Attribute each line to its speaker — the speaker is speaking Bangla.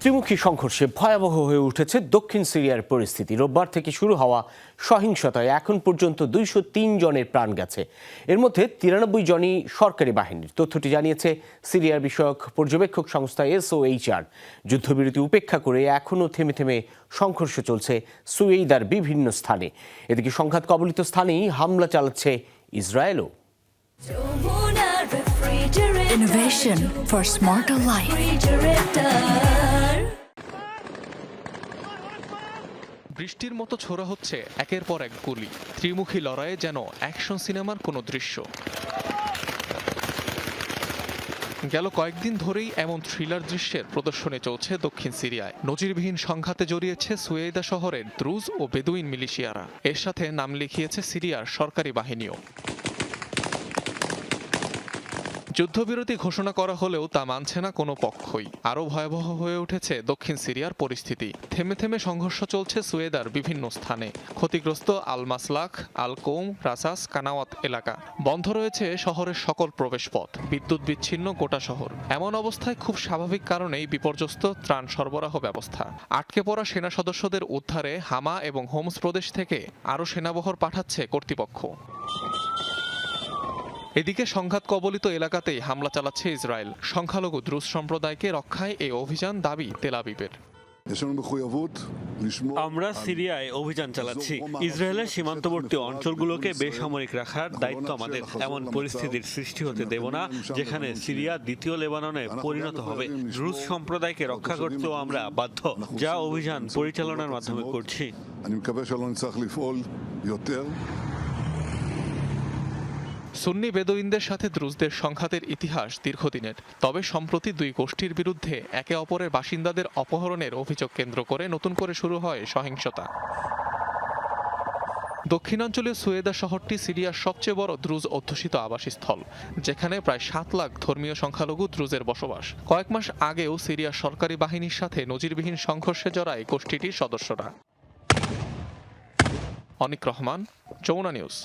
Speaker 1: ত্রিমুখী সংঘর্ষে ভয়াবহ হয়ে উঠেছে দক্ষিণ সিরিয়ার পরিস্থিতি। রোববার থেকে শুরু হওয়া সহিংসতায় এখন পর্যন্ত দুইশো তিন জনের প্রাণ গেছে। এর মধ্যে তিরানব্বই জনই সরকারি বাহিনীর। তথ্যটি জানিয়েছে সিরিয়ার বিষয়ক পর্যবেক্ষক সংস্থা এসওএইচআর। যুদ্ধবিরতি উপেক্ষা করে এখনও থেমে থেমে সংঘর্ষ চলছে সুয়েইদার বিভিন্ন স্থানে। এদিকে সংঘাত কবলিত স্থানেই হামলা চালাচ্ছে ইসরায়েলও।
Speaker 2: Innovation for smarter life.
Speaker 3: বৃষ্টির মতো ছোড়া হচ্ছে একের পর এক গুলি। ত্রিমুখী লড়াইয়ে যেন অ্যাকশন সিনেমার কোনো দৃশ্য। গেল কয়েকদিন ধরেই এমন থ্রিলার দৃশ্যের প্রদর্শনী চলছে দক্ষিণ সিরিয়ায়। নজিরবিহীন সংঘাতে জড়িয়েছে সুয়েদা শহরের দ্রুজ ও বেদুইন মিলিশিয়ারা। এর সাথে নাম লিখিয়েছে সিরিয়ার সরকারি বাহিনীও। যুদ্ধবিরতি ঘোষণা করা হলেও তা মানছে না কোনো পক্ষই। আরও ভয়াবহ হয়ে উঠেছে দক্ষিণ সিরিয়ার পরিস্থিতি। থেমে থেমে সংঘর্ষ চলছে সুয়েদার বিভিন্ন স্থানে। ক্ষতিগ্রস্ত আল মাসলাক আল কৌম রাসাস, কানাওয়াত এলাকা। বন্ধ রয়েছে শহরের সকল প্রবেশপথ। বিদ্যুৎ বিচ্ছিন্ন গোটা শহর। এমন অবস্থায় খুব স্বাভাবিক কারণেই বিপর্যস্ত ত্রাণ সরবরাহ ব্যবস্থা। আটকে পড়া সেনা সদস্যদের উদ্ধারে হামা এবং হোমস প্রদেশ থেকে আরও সেনাবহর পাঠাচ্ছে কর্তৃপক্ষ। এদিকে সংঘাত কবলিত এলাকাতেই হামলা চালাচ্ছে ইসরায়েল। সংখ্যালঘু দ্রুজ সম্প্রদায়কে রক্ষায় এই অভিযান দাবি তেলাবিবের
Speaker 4: আমরা সিরিয়ায় অভিযান চালাচ্ছি। ইসরায়েলের সীমান্তবর্তী অঞ্চলগুলোকে বেসামরিক রাখার দায়িত্ব আমাদের। এমন পরিস্থিতির সৃষ্টি হতে দেব না, যেখানে সিরিয়া দ্বিতীয় লেবাননে পরিণত হবে। রুশ সম্প্রদায়কে রক্ষা করতেও আমরা বাধ্য। যা অভিযান পরিচালনার মাধ্যমে করছি।
Speaker 3: সুন্নি বেদুইনদের সাথে দ্রুজদের সংঘাতের ইতিহাস দীর্ঘদিনের। তবে সম্প্রতি দুই গোষ্ঠীর বিরুদ্ধে একে অপরের বাসিন্দাদের অপহরণের অভিযোগ কেন্দ্র করে নতুন করে শুরু হয় সহিংসতা। দক্ষিণাঞ্চলীয় সুয়েদা শহরটি সিরিয়ার সবচেয়ে বড় দ্রুজ অধ্যুষিত আবাসস্থল, যেখানে প্রায় সাত লাখ ধর্মীয় সংখ্যালঘু দ্রুজের বসবাস। কয়েক মাস আগেও সিরিয়ার সরকারি বাহিনীর সাথে নজিরবিহীন সংঘর্ষে জড়ায় গোষ্ঠীটির সদস্যরা। অনিক রহমান, যমুনা নিউজ।